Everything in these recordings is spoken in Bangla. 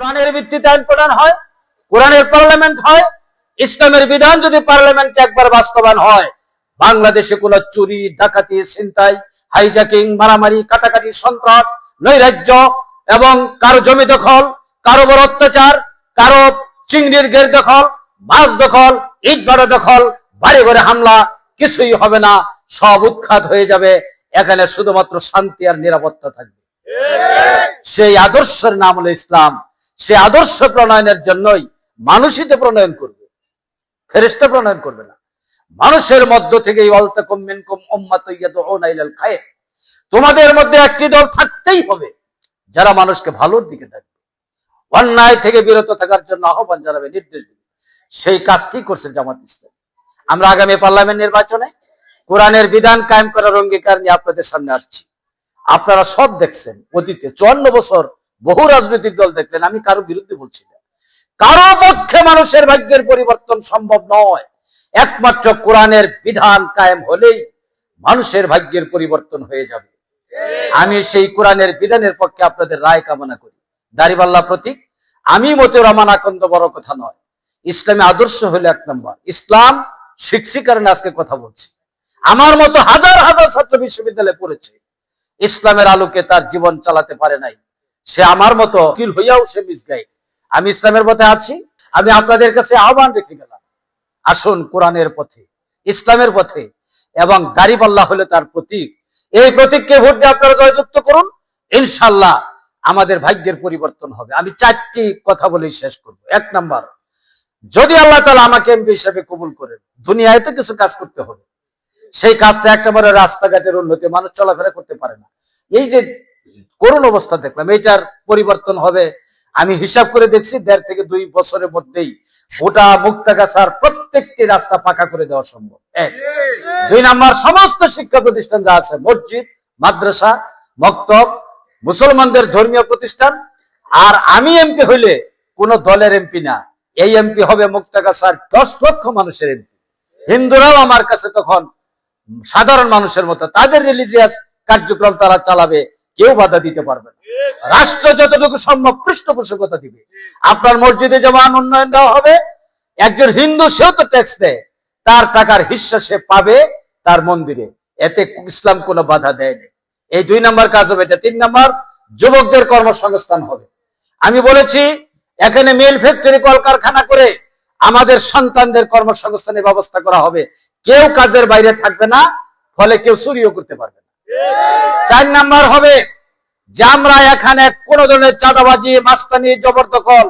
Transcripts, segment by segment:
কোরআনের ভিত্তিতে আইন প্রণয়ন হয় কোরআনের পার্লামেন্ট হয় ইসলামের বিধান যদি পার্লামেন্টে একবার বাস্তবায়ন হয় বাংলাদেশে কোন চুরি ডাকাতি ছিনতাই হাইজাকিং মারামারি কাটাকাটি সন্ত্রাস নৈরাজ্য এবং কারও জমি দখল কারও বড় অত্যাচার কারও চিংড়ির গের দখল মাছ দখল ইট ভাড়া দখল বাড়ি ঘরে হামলা কিছুই হবে না সব উৎখাত হয়ে যাবে। এখানে শুধুমাত্র শান্তি আর নিরাপত্তা থাকবে। সেই আদর্শের নাম হলো ইসলাম। সেই আদর্শ প্রণয়নের জন্যই মানুষই প্রণয়ন করবে। ফেরেস্তা প্রণয়ন করবে না। মানুষের মধ্য থেকে তোমাদের মধ্যে একটি দল থাকতেই হবে যারা মানুষকে ভালোর দিকে ডাকবে অন্যায় থেকে বিরত থাকার জন্য আহ্বান জানাবে, নির্দেশ দেবে। সেই কাজটি করছে জামাত ইসলাম। আমরা আগামী পার্লামেন্ট নির্বাচনে কোরআনের বিধান কায়েম করার অঙ্গীকার নিয়ে আপনাদের সামনে আসছি। আপনারা সব দেখছেন অতীতে চুয়ান্ন বছর বহু রাজনৈতিক দল দেখলেন, আমি কারও বিরুদ্ধে বলছি না। কারও পক্ষে মানুষের ভাগ্যের পরিবর্তন সম্ভব নয়। একমাত্র কোরআনের বিধান কায়েম হলেই মানুষের ভাগ্যের পরিবর্তন হয়ে যাবে। আমি সেই কোরআনের বিধানের পক্ষে আপনাদের রায় কামনা করি। দারিবাল্লা প্রতীক, আমি মতের রহমান আকন্দ বড় কথা নয়। ইসলামী আদর্শ হলো এক নম্বর। ইসলাম শিক্ষি কারণে আজকে কথা বলছি। আমার মতো হাজার হাজার ছাত্র বিশ্ববিদ্যালয়ে পড়েছে। ইসলামের আলোকে তার জীবন চালাতে পারে নাই। সে আমার মতো হইয়াও সে মিসগাইড। আমি ইসলামের পথে আছি, আমি আপনাদের কাছে আহ্বান রেখে গেলাম। আসুন কোরআনের পথে, ইসলামের পথে এবং দাড়িপাল্লা হলে তার প্রতীক। এই প্রতীককে ভোট দিয়ে আপনারা জয়যুক্ত করুন ইনশাল্লাহ আমাদের ভাগ্যের পরিবর্তন হবে। আমি চারটি কথা বলেই শেষ করব। এক নাম্বার, যদি আল্লাহ তালা আমাকে এমপি হিসাবে কবুল করেন, দুনিয়ায় তো কিছু কাজ করতে হবে। সেই কাজটা একেবারে রাস্তাঘাটের উন্নতি, মানুষ চলাফেরা করতে পারে না। এই যে করুণ অবস্থা দেখলাম। এইটার পরিবর্তন হবে। আমি হিসাব করে দেখছি, দেড় থেকে দুই বছরের মধ্যেই গোটা মুক্তাগাছার প্রত্যেকটি রাস্তা পাকা করে দেওয়া সম্ভব। এক। দুই নাম্বার, সমস্ত শিক্ষা প্রতিষ্ঠান যা আছে, মসজিদ, মাদ্রাসা, মক্তব, মুসলমানদের ধর্মীয় প্রতিষ্ঠান, আর আমি এমপি হইলে কোন দলের এমপি না। এই এমপি হবে মুক্তাগাছার দশ লক্ষ মানুষের এমপি। হিন্দুরাও আমার কাছে তখন সাধারণ মানুষের মতো। তাদের রিলিজিয়াস কার্যক্রম তারা চালাবে। কেউ বাধা দিতে পারবে না। রাষ্ট্র যতটুকু সম্ভব পৃষ্ঠপোষকতা দিবে। আপনার মসজিদে যেমন উন্নয়ন দেওয়া হবে, একজন হিন্দু সেও তো ট্যাক্স দেয়। তার টাকার হিস্সা সে পাবে তার মন্দিরে। এতে ইসলাম কোনো বাধা দেয়নি এই দুই নম্বর কাজ হবে, এটা তিন নম্বর, যুবকদের কর্মসংস্থান হবে। আমি বলেছি, এখানে মিল ফ্যাক্টরি, কলকারখানা করে আমাদের সন্তানদের কর্মসংস্থানের ব্যবস্থা করা হবে। কেউ কাজের বাইরে থাকবে না, ফলে কেউ চুরিও করতে পারবে চার নাম্বার হবে যে আমরা এখানে কোন ধরনের চাঁদাবাজি, মাস্তানি, জবরদখল,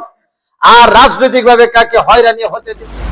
আর রাজনৈতিক ভাবে কাকে হয়রানি হতে দিচ্ছি